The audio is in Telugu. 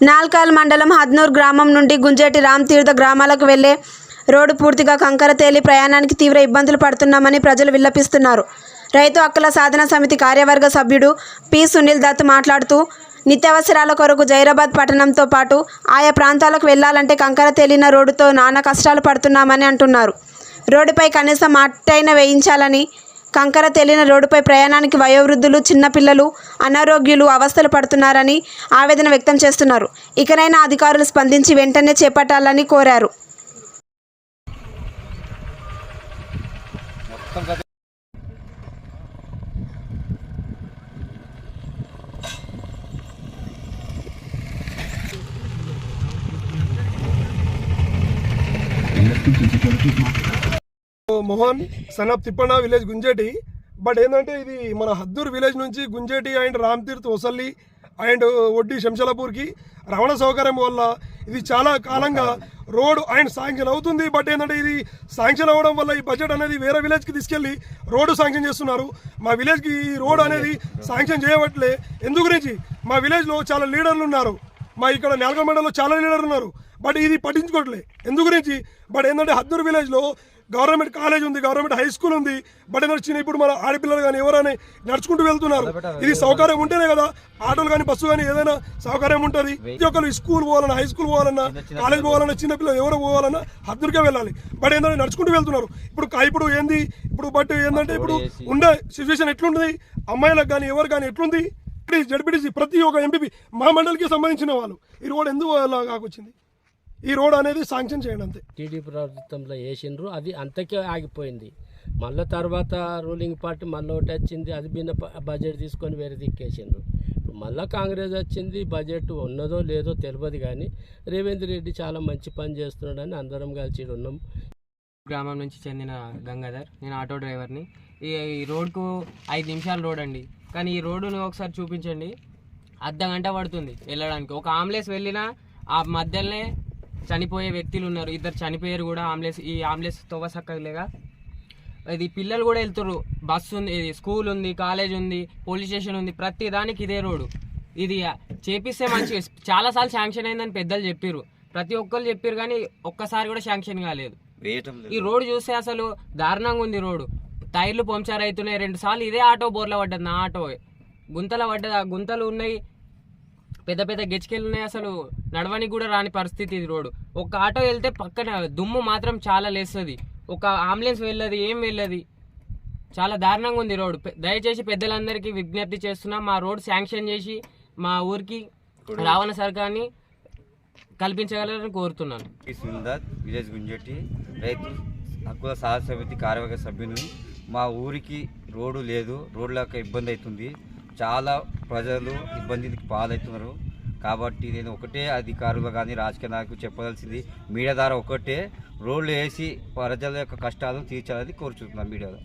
నాల్కాల్ మండలం హద్నూర్ గ్రామం నుండి గుంజేటి రామ్ తీర్థ గ్రామాలకు వెళ్ళే రోడ్డు పూర్తిగా కంకర తేలి ప్రయాణానికి తీవ్ర ఇబ్బందులు పడుతున్నామని ప్రజలు విల్లపిస్తున్నారు రైతు హక్కుల సాధన సమితి కార్యవర్గ సభ్యుడు పి. సునీల్ దత్ మాట్లాడుతూ నిత్యావసరాల కొరకు జైరాబాద్ పట్టణంతో పాటు ఆయా ప్రాంతాలకు వెళ్ళాలంటే కంకర తేలిన రోడ్డుతో నానా కష్టాలు పడుతున్నామని అంటున్నారు. రోడ్డుపై కనీసం మట్టైన వేయించాలని కంకర తేలిన రోడ్డుపై ప్రయాణానికి వయోవృద్ధులు చిన్నపిల్లలు అనారోగ్యులు అవస్థలు పడుతున్నారని ఆవేదన వ్యక్తం చేస్తున్నారు. ఇకనైనా అధికారులు స్పందించి వెంటనే చేపట్టాలని కోరారు. Mohan son of Thippanna village Gunjeti. But ఏంటంటే ఇది మన హద్దూర్ విలేజ్ నుంచి గుంజేటి అండ్ రామ్ తీర్త్ వసల్లి అండ్ ఒడ్డి శంషలాపూర్కి రవాణా సౌకర్యం వల్ల ఇది చాలా కాలంగా రోడ్ అండ్ శాంక్షన్ అవుతుంది. బట్ ఏంటంటే ఇది శాంక్షన్ అవ్వడం వల్ల ఈ బడ్జెట్ అనేది వేరే విలేజ్కి తీసుకెళ్ళి రోడ్డు శాంక్షన్ చేస్తున్నారు. మా విలేజ్కి ఈ రోడ్ అనేది శాంక్షన్ చేయబట్లే. ఎందు గురించి? మా విలేజ్లో చాలా లీడర్లు ఉన్నారు. మా ఇక్కడ నేలకొండ చాలా లీడర్లు ఉన్నారు. బట్ ఇది పట్టించుకోవట్లే. ఎందు గురించి? బట్ ఏంటంటే హద్దూర్ విలేజ్లో గవర్నమెంట్ కాలేజ్ ఉంది గవర్నమెంట్ హై స్కూల్ ఉంది. బట్ ఏంటంటే చిన్న ఇప్పుడు మన ఆడపిల్లలు కానీ ఎవరైనా నడుచుకుంటూ వెళ్తున్నారు. ఇది సౌకర్యం ఉంటేనే కదా ఆటోలు కానీ బస్సు కానీ ఏదైనా సౌకర్యం ఉంటుంది. ప్రతి ఒక్కరు స్కూల్ పోవాలన్నా హై స్కూల్ పోవాలన్నా కాలేజ్ పోవాలన్నా చిన్న పిల్లలు ఎవరు పోవాలన్నా హద్దూరుకే వెళ్ళాలి. బట్ ఏంటంటే నడుచుకుంటూ వెళ్తున్నారు. ఇప్పుడు ఇప్పుడు ఏంది? ఇప్పుడు బట్ ఏంటంటే ఇప్పుడు ఉండే సిచ్యువేషన్ ఎట్లుంటుంది? అమ్మాయిలకు కానీ ఎవరు కానీ ఎట్లుంది? జడ్పీటీసీ ప్రతి ఒక్క ఎంపీ మా మండలికి సంబంధించిన వాళ్ళు. ఈ రోడ్ ఎందుకు అలా కాకొచ్చింది ఈ రోడ్ అనేది శాంక్షన్ చేయండి అంతే. టీడీ ప్రభుత్వంలో వేసిండ్రు అది అంతకే ఆగిపోయింది. మళ్ళీ తర్వాత రూలింగ్ పార్టీ మళ్ళీ ఒకటి వచ్చింది అది బిన్న ప- బడ్జెట్ తీసుకొని వేరే దిక్కేసిండ్రు. ఇప్పుడు మళ్ళీ కాంగ్రెస్ వచ్చింది బడ్జెట్ ఉన్నదో లేదో తెలియదు కానీ రేవేంద్ర రెడ్డి చాలా మంచి పని చేస్తున్నాడని అందరం కలిసి ఉన్నాం. గ్రామం నుంచి చెందిన గంగాధర్ నేను ఆటో డ్రైవర్ని. ఈ ఈ రోడ్కు ఐదు నిమిషాల రోడ్ అండి. కానీ ఈ రోడ్డును ఒకసారి చూపించండి. అర్ధ గంట పడుతుంది వెళ్ళడానికి. ఒక ఆంబులెన్స్ వెళ్ళినా ఆ మధ్యలోనే చనిపోయే వ్యక్తులు ఉన్నారు. ఇద్దరు చనిపోయారు కూడా. ఆంబులెన్స్ ఈ ఆంబులెన్స్ తవ్వసక్కలేగా ఇది పిల్లలు కూడా వెళ్తుర్రు. బస్సు ఉంది ఇది స్కూల్ ఉంది కాలేజ్ ఉంది పోలీస్ స్టేషన్ ఉంది. ప్రతి దానికి ఇదే రోడ్డు. ఇది చేపిస్తే మంచిగా. చాలాసార్లు శాంక్షన్ అయిందని పెద్దలు చెప్పారు ప్రతి ఒక్కరు చెప్పారు కానీ ఒక్కసారి కూడా శాంక్షన్ కాలేదు. ఈ రోడ్ చూస్తే అసలు దారుణంగా ఉంది రోడ్డు. టైర్లు పంక్చర్ అవుతున్నాయి. రెండు సార్లు ఇదే ఆటో బోర్ల పడ్డది. నా ఆటో. గుంతల పడ్డది. ఆ గుంతలు ఉన్నాయి. పెద్ద పెద్ద ఉన్నాయి అసలు. నడవనికి కూడా రాని పరిస్థితి ఇది రోడ్డు. ఒక ఆటో వెళ్తే పక్కన దుమ్ము మాత్రం చాలా లేస్తుంది. ఒక అంబులెన్స్ వెళ్ళదు ఏం వెళ్ళదు. చాలా దారుణంగా ఉంది రోడ్డు. దయచేసి పెద్దలందరికీ విజ్ఞప్తి చేస్తున్నా మా రోడ్ శాంక్షన్ చేసి మా ఊరికి రావణ సర్కార్ని కల్పించగలరని కోరుతున్నాను. సుందర్ విలేజ్ గుంజటి రైతు హక్కుల సాహస సమితి కార్యవర్గ సభ్యుని మా ఊరికి రోడ్డు లేదు రోడ్లకు ఇబ్బంది అవుతుంది. చాలా ప్రజలు ఇబ్బందికి పాలవుతున్నారు. కాబట్టి నేను ఒకటే అధికారులు కానీ రాజకీయ నాయకులు చెప్పదలసింది మీడియా ద్వారా ఒకటే రోడ్లు వేసి ప్రజల యొక్క కష్టాలను తీర్చాలని కోరుచుతున్నాను మీడియాలో.